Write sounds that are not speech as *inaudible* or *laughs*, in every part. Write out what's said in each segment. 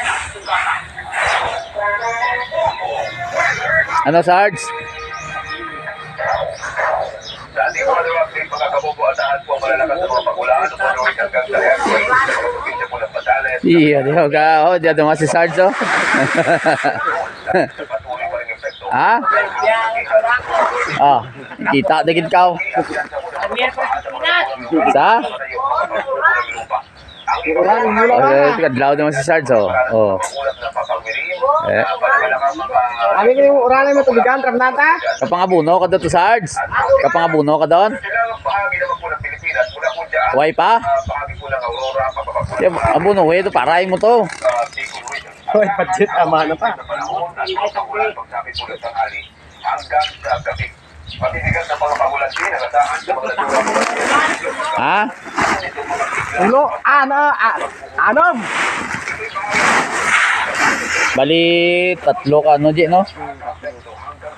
Nasugatan. Ano, Sarge? Sa ating mga luwag mga kabubuatan po malalakas na mga pagulaan ng mga North hanggang sa airport sa probinsya po ng Batanes. Iya, di ho ka. Oh, di mo si Sarge, oh. Sa *laughs* ha? Ah, kita digid ka. oh. Sa? Na. ito kadlaw naman si Sarge, oh. Oh. Eh, mga Ano yung uralay mo tubigan, Ramnata? kapangabuno ka doon to Sarge? Kapangabuno ka doon? Huwag pa? abuno, we, ito, paray mo to. Hoy, budget, ama na pa. Hanggang sa gabi. Matitigas na mga pagulan din sa mga lugar. Ha? Ulo, ano, ah, anom. Bali, tatlo ka, ano, di, no?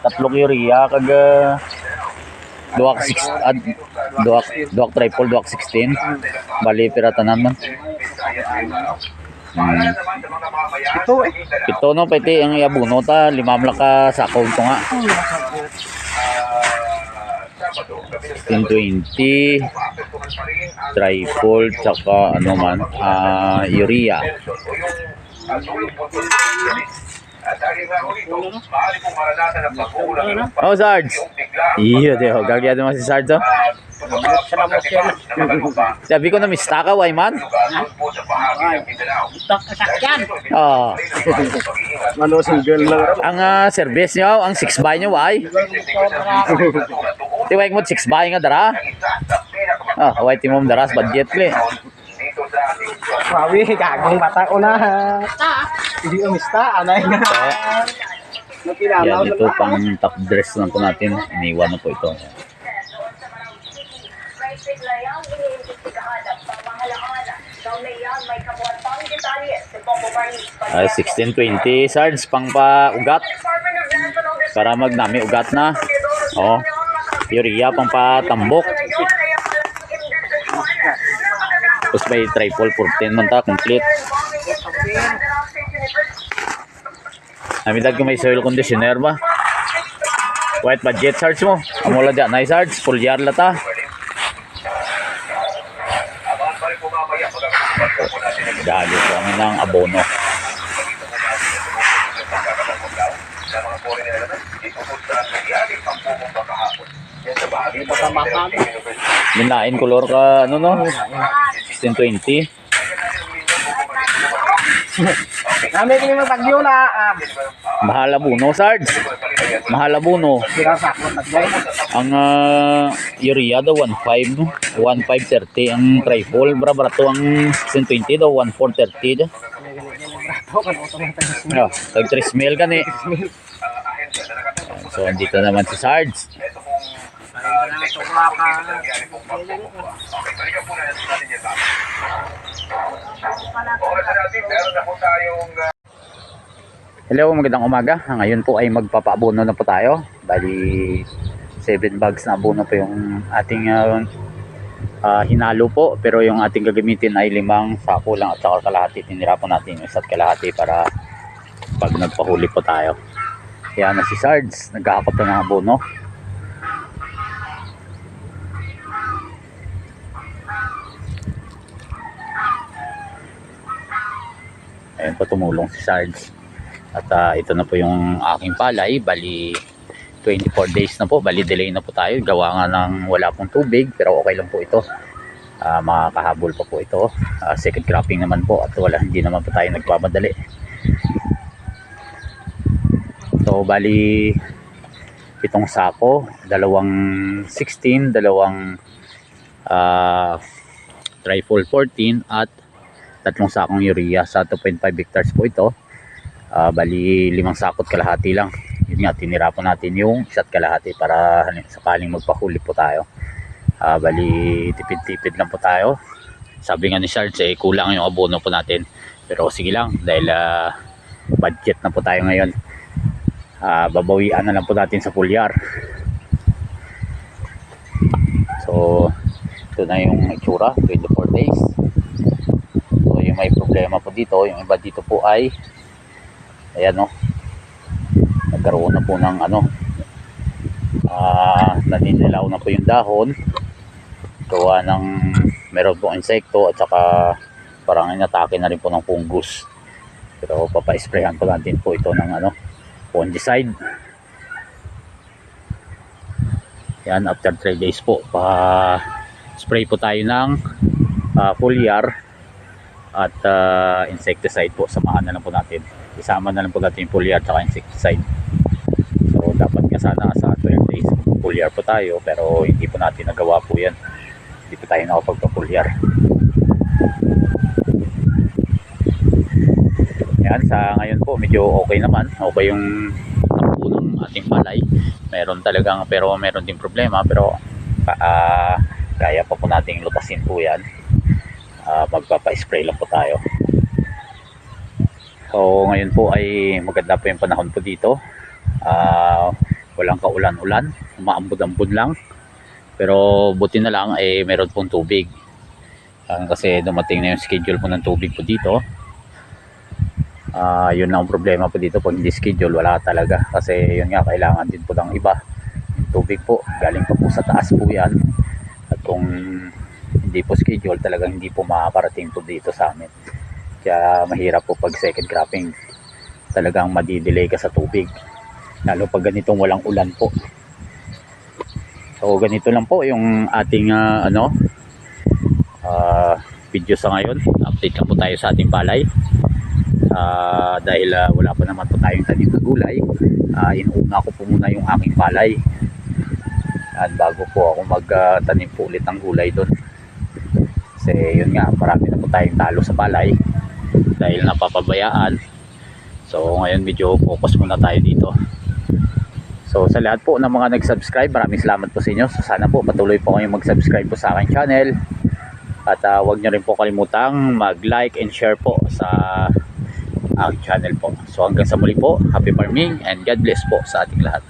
Tatlo urea, kag, uh, duwak six, ad, duwak, duwak triple, duwak 16. Bali, piratanan man. Hmm. Ito eh. Ito, no, pwede ang iabuno ta, limam lang ka sakaw ito nga. 1020, triple, tsaka ano man, ah, urea. Oh, Sarge! Di ho, gagawin naman si Sarge, oh. *laughs* Sabi ko na mista ka, Wayman. lugar po sa bahagi ng Mindanao. Oh. Ano, single lang. Ang ah, service nyo, ang 6 by nyo, *laughs* Di mo 6 by nga dara. Ah, oh, wait mo dara sa budget ating Sabi, gagong bata ko na. Hindi umista, anay nga. Yan, ito pang top dress lang po natin. Iniwan na po ito. Ay, 1620 Sarge, pang National Defense. Para magnami ugat na. Oh. Urea, pang patambok. Tapos may triple 14 man ta, complete. Namidag ko may soil conditioner ba? White budget Sarge mo. Amula dyan, na Sarge. Full year lata. Dali po kami ng abono. sa mga foreign sa nangyari ang kahapon. University. Minain color ka, ano no? 1620. Namin kini mo bagyo na. ah, Mahal abuno, Sarge. Mahal abuno. Ang uh, urea daw 1.5 no? 1.530 ang triple. Bra bra to ang 1620 daw 1.430 da. Oh, tag 3 mil ka ni. So andito naman si Sarge. Yan ah, Hello, magandang umaga. Ah, Ngayon po ay magpapaabono na po tayo. Bali 7 bags na abono po yung ating ah, hinalo po. Pero yung ating gagamitin ay limang sako lang at saka kalahati. Tinira po natin yung isa't kalahati para pag nagpahuli po tayo. Kaya na si Sarge, nagkakapot na ng abono. Ayun po tumulong si Sarge. At ah, ito na po yung aking palay. Bali 24 days na po. Bali delay na po tayo. Gawa nga ng wala pong tubig. Pero okay lang po ito. Ah, makakahabol pa po ito. Ah, second cropping naman po. At wala, hindi naman po tayo nagpamadali. So bali itong sako. Dalawang 16. Dalawang ah, triple 14 at tatlong sakong urea sa 2.5 hectares po ito. Ah, bali limang sakot kalahati lang. Yun nga, tinira po natin yung isa't kalahati para sakaling magpahuli po tayo. Ah, bali tipid-tipid lang po tayo. Sabi nga ni Charles, eh, kulang yung abono po natin. Pero sige lang, dahil ah, budget na po tayo ngayon. Ah, babawian na lang po natin sa pulyar. So, ito na yung itsura, 24 days. Yung may problema po dito, yung iba dito po ay, ayan no, nagkaroon na po ng ano, ah, naninilaw na po yung dahon, gawa ng meron po insekto at saka parang inatake na rin po ng fungus. Pero papa-sprayan po natin po ito ng ano, fungicide. Yan, after 3 days po, pa spray po tayo ng ah, foliar at ah, insecticide po. Samahan na lang po natin. Isama na lang po natin yung foliar at insecticide. So, dapat nga sana sa 12 days foliar po tayo pero hindi po natin nagawa po yan. Hindi po tayo nakapagpa-foliar. Yan, sa ngayon po medyo okay naman. Okay yung takbo ng ating palay. Meron talagang, pero meron din problema. Pero ah, kaya pa po nating lutasin po yan. Ah, magpapa-spray lang po tayo. So ngayon po ay maganda po yung panahon po dito. Ah, walang kaulan-ulan, umaambod-ambod lang. Pero buti na lang eh meron pong tubig. Ah, kasi dumating na yung schedule po ng tubig po dito. Ah, yun ang problema po dito pag hindi schedule wala talaga kasi yun nga kailangan din po ng iba yung tubig po galing pa po sa taas po yan at kung hindi po schedule talagang hindi po makaparating po dito sa amin. Kaya mahirap po pag second cropping talagang madidelay ka sa tubig. Lalo pag ganitong walang ulan po. So ganito lang po yung ating ah, ano ah, video sa ngayon. Update lang po tayo sa ating palay. Ah, dahil ah, wala pa naman po tayong tanim na gulay uh, inuuna ko po muna yung aking palay. At bago po ako magtanim po ulit ng gulay doon kasi yun nga marami na po tayong talo sa palay dahil napapabayaan. So ngayon medyo focus muna tayo dito. So sa lahat po ng mga nag-subscribe maraming salamat po sa inyo. So, sana po patuloy po kayong mag-subscribe po sa aking channel. At uh, huwag nyo rin po kalimutang mag-like and share po sa aking channel po. So hanggang sa muli po, happy farming and God bless po sa ating lahat.